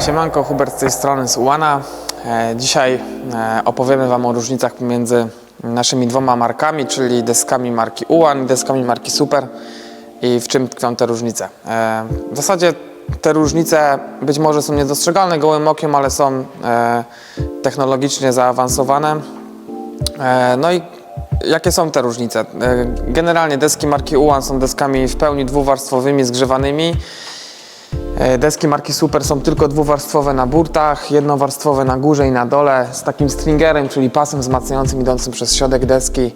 Siemanko, Hubert z tej strony z Ułana. E, Dzisiaj e, opowiemy Wam o różnicach pomiędzy naszymi dwoma markami, czyli deskami marki Ułan i deskami marki Super i w czym tkwią te różnice. E, W zasadzie te różnice być może są niedostrzegalne gołym okiem, ale są technologicznie zaawansowane. No i jakie są te różnice? Generalnie deski marki Ułan są deskami w pełni dwuwarstwowymi, zgrzewanymi. E, Deski marki Super są tylko dwuwarstwowe na burtach, jednowarstwowe na górze i na dole z takim stringerem, czyli pasem wzmacniającym idącym przez środek deski.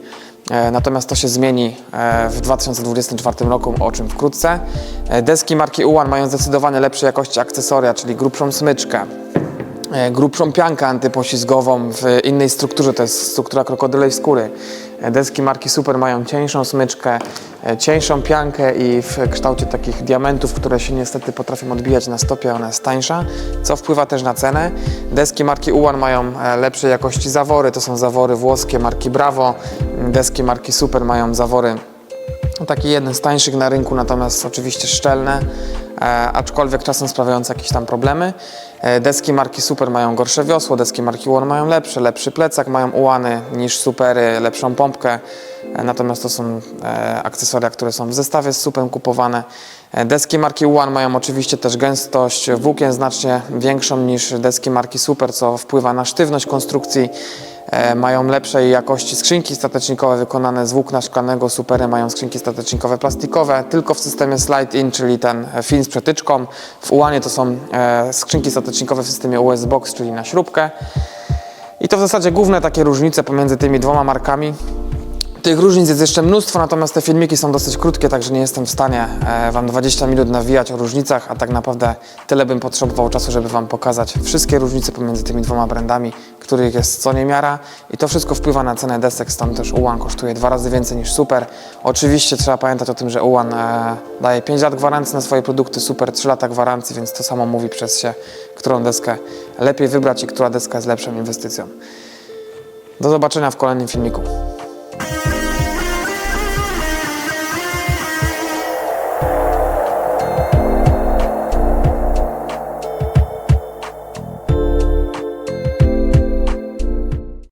E, Natomiast to się zmieni e, w 2024 roku, o czym wkrótce. Deski marki Ułan mają zdecydowanie lepszej jakości akcesoria, czyli grubszą smyczkę, grubszą piankę antypoślizgową w innej strukturze, to jest struktura krokodylej skóry. Deski marki Super mają cieńszą smyczkę, e, cieńszą piankę i w kształcie takich diamentów, które się niestety potrafią odbijać na stopie, ona jest tańsza, co wpływa też na cenę. Deski marki Ułan mają e, lepszej jakości zawory, to są zawory włoskie marki Bravo. Deski marki Super mają zawory taki jeden z tańszych na rynku, natomiast oczywiście szczelne, e, aczkolwiek czasem sprawiające jakieś tam problemy. E, deski marki Super mają gorsze wiosło, deski marki Ułan mają lepsze, lepszy plecak mają ułany niż Supery, lepszą pompkę, e, natomiast to są akcesoria, które są w zestawie z Superem kupowane. Deski marki Ułan mają oczywiście też gęstość włókien znacznie większą niż deski marki Super, co wpływa na sztywność konstrukcji. E, mają lepszej jakości skrzynki statecznikowe wykonane z włókna szklanego. Supery mają skrzynki statecznikowe plastikowe, tylko w systemie slide-in, czyli ten e, film z przetyczką. W Ułanie to są e, skrzynki statecznikowe w systemie US Box, czyli na śrubkę. I to w zasadzie główne takie różnice pomiędzy tymi dwoma markami. Tych różnic jest jeszcze mnóstwo, natomiast te filmiki są dosyć krótkie, także nie jestem w stanie e, Wam 20 minut nawijać o różnicach, a tak naprawdę tyle bym potrzebował czasu, żeby Wam pokazać wszystkie różnice pomiędzy tymi dwoma brandami, których jest co niemiara i to wszystko wpływa na cenę desek, stąd też Ułan kosztuje dwa razy więcej niż Super. Oczywiście trzeba pamiętać o tym, że Ułan e, daje 5 lat gwarancji na swoje produkty, Super 3 lata gwarancji, więc to samo mówi przez się, którą deskę lepiej wybrać i która deska jest lepszą inwestycją. Do zobaczenia w kolejnym filmiku.